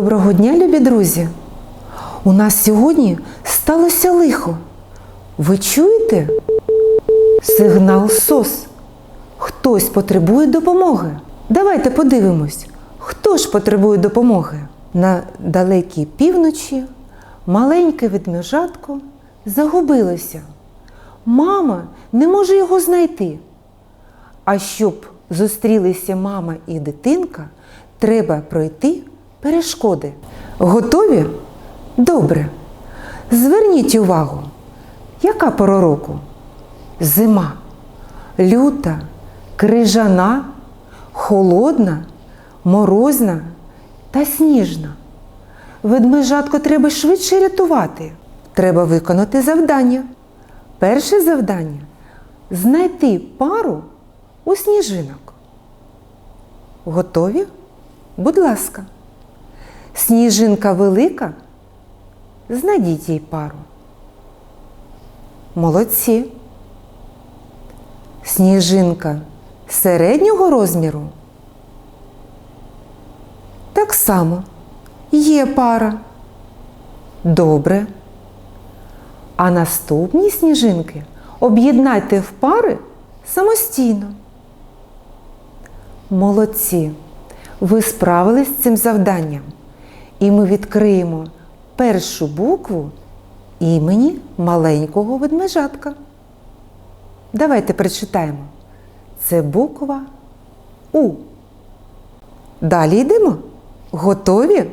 Доброго дня, любі друзі! У нас сьогодні сталося лихо. Ви чуєте? Сигнал СОС. Хтось потребує допомоги. Давайте подивимось, хто ж потребує допомоги. На далекій півночі маленьке ведмежатко загубилося. Мама не може його знайти. А щоб зустрілися мама і дитинка, треба пройти перешкоди. Готові? Добре. Зверніть увагу, яка пора року? Зима, люта, крижана, холодна, морозна та сніжна. Ведмежатко треба швидше рятувати. Треба виконати завдання. Перше завдання знайти пару у сніжинок. Готові? Будь ласка. Сніжинка велика. Знайдіть їй пару. Молодці. Сніжинка середнього розміру. Так само є пара. Добре. А наступні сніжинки об'єднайте в пари самостійно. Молодці! Ви справились з цим завданням. І ми відкриємо першу букву імені маленького ведмежатка. Давайте прочитаємо. Це буква У. Далі йдемо. Готові?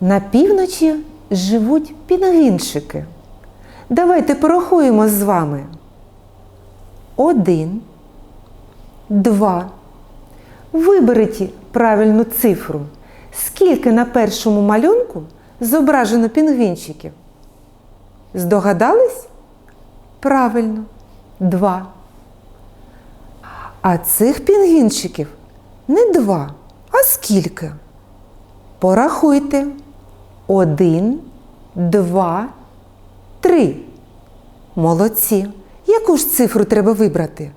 На півночі живуть пінгвінчики. Давайте порахуємо з вами. Один, два. Виберіть правильну цифру. Скільки на першому малюнку зображено пінгвінчиків? Здогадались? Правильно, два. А цих пінгвінчиків не два, а скільки? Порахуйте. Один, два, три. Молодці. Яку ж цифру треба вибрати?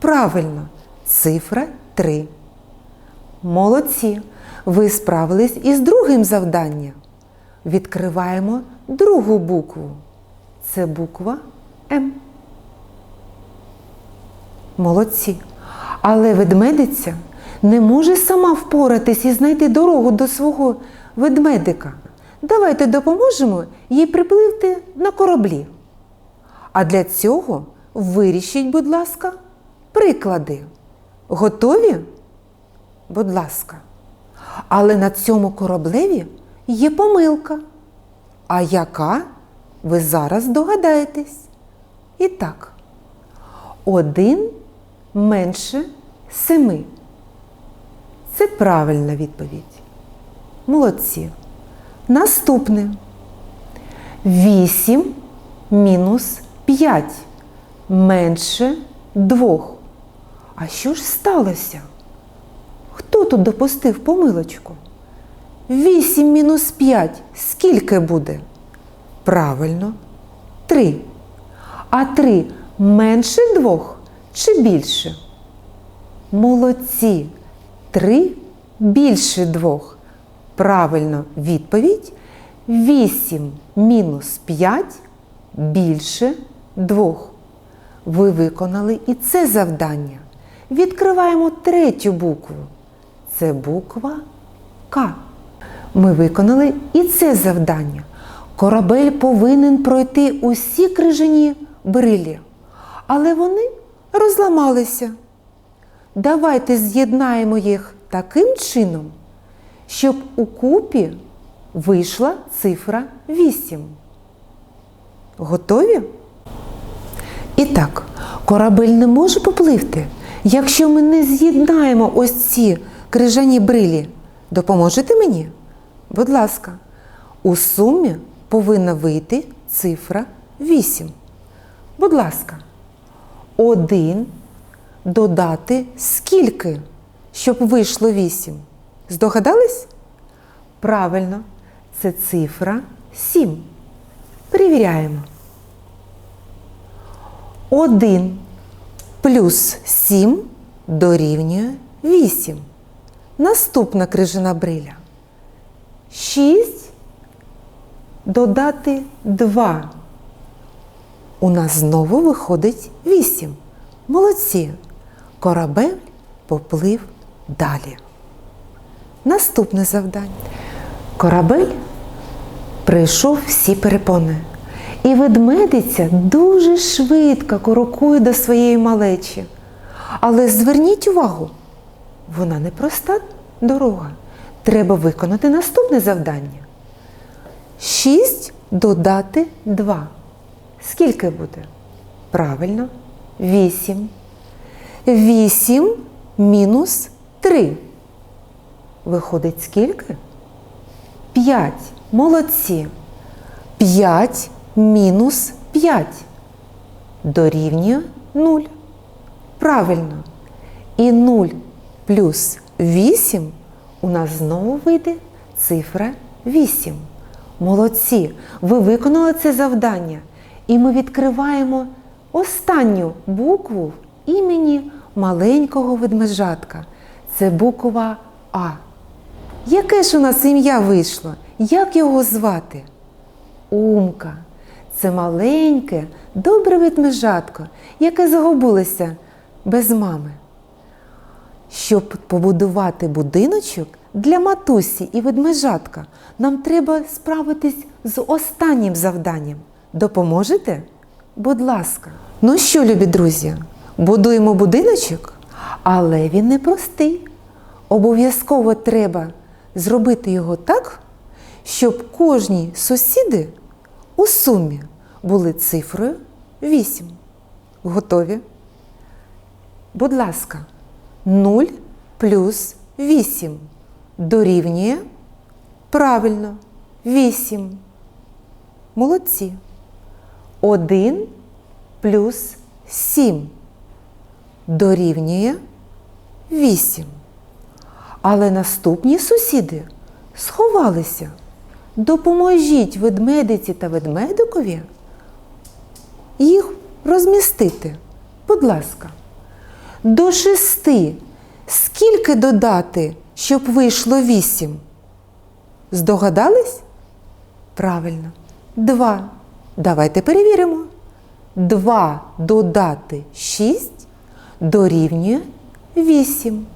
Правильно, цифра 3. Молодці. Ви справились із другим завданням. Відкриваємо другу букву. Це буква М. Молодці. Але ведмедиця не може сама впоратись і знайти дорогу до свого ведмедика. Давайте допоможемо їй припливти на кораблі. А для цього вирішіть, будь ласка, приклади. Готові? Будь ласка. Але на цьому кораблеві є помилка. А яка? Ви зараз догадаєтесь. І так, один менше семи. Це правильна відповідь. Молодці. Наступне. 8 мінус 5 менше 2. А що ж сталося? Тут допустив помилочку? 8 мінус 5 скільки буде? Правильно, 3. А 3 менше 2 чи більше? Молодці. 3 більше 2. Правильно відповідь 8 мінус 5 більше 2. Ви виконали і це завдання. Відкриваємо третю букву. Це буква К. Ми виконали і це завдання. Корабель повинен пройти усі крижані брилі, але вони розламалися. Давайте з'єднаємо їх таким чином, щоб у купі вийшла цифра 8. Готові? І так, корабель не може попливти, якщо ми не з'єднаємо ось ці крижані брилі. Допоможете мені? Будь ласка, у сумі повинна вийти цифра 8. Будь ласка, один додати скільки, щоб вийшло 8? Здогадались? Правильно, це цифра 7. Перевіряємо. 1 плюс 7 дорівнює 8. Наступна крижана бриля? 6 додати 2. У нас знову виходить 8. Молодці. Корабель поплив далі. Наступне завдання. Корабель пройшов всі перепони. І ведмедиця дуже швидко крокує до своєї малечі. Але зверніть увагу, вона не проста дорога. Треба виконати наступне завдання. 6 додати 2. Скільки буде? Правильно, 8. 8 мінус 3. Виходить скільки? 5. Молодці. 5 мінус 5 дорівнює 0. Правильно. І 0 плюс 8 у нас знову вийде цифра 8. Молодці! Ви виконали це завдання. І ми відкриваємо останню букву імені маленького ведмежатка. Це буква А. Яке ж у нас ім'я вийшло? Як його звати? Умка. Це маленьке, добре ведмежатко, яке загубилося без мами. Щоб побудувати будиночок для матусі і ведмежатка, нам треба справитись з останнім завданням. Допоможете? Будь ласка. Ну що, любі друзі, будуємо будиночок, але він не простий. Обов'язково треба зробити його так, щоб кожні сусіди у сумі були цифрою 8. Готові? Будь ласка, 0 плюс 8 дорівнює правильно 8. Молодці. 1 плюс 7 дорівнює 8. Але наступні сусіди сховалися. Допоможіть ведмедиці та ведмедикові їх розмістити. Будь ласка. До шести скільки додати, щоб вийшло вісім? Здогадались? Правильно. Два. Давайте перевіримо. Два додати шість дорівнює вісім.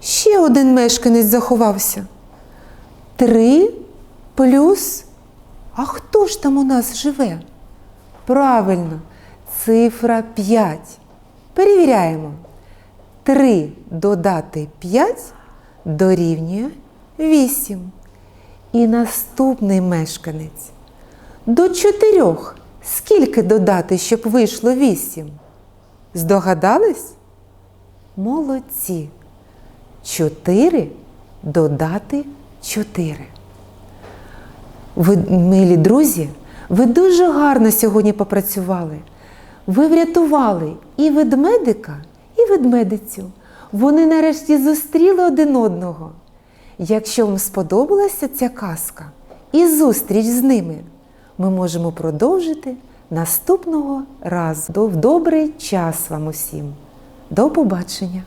Ще один мешканець заховався. Три плюс. А хто ж там у нас живе? Правильно, цифра 5. Перевіряємо. 3 додати 5 дорівнює 8. І наступний мешканець. До 4 скільки додати, щоб вийшло 8? Здогадались? Молодці. 4 додати 4. Ви, милі друзі, ви дуже гарно сьогодні попрацювали. Ви врятували і ведмедика, і ведмедицю. Вони нарешті зустріли один одного. Якщо вам сподобалася ця казка і зустріч з ними, ми можемо продовжити наступного разу. В добрий час вам усім. До побачення!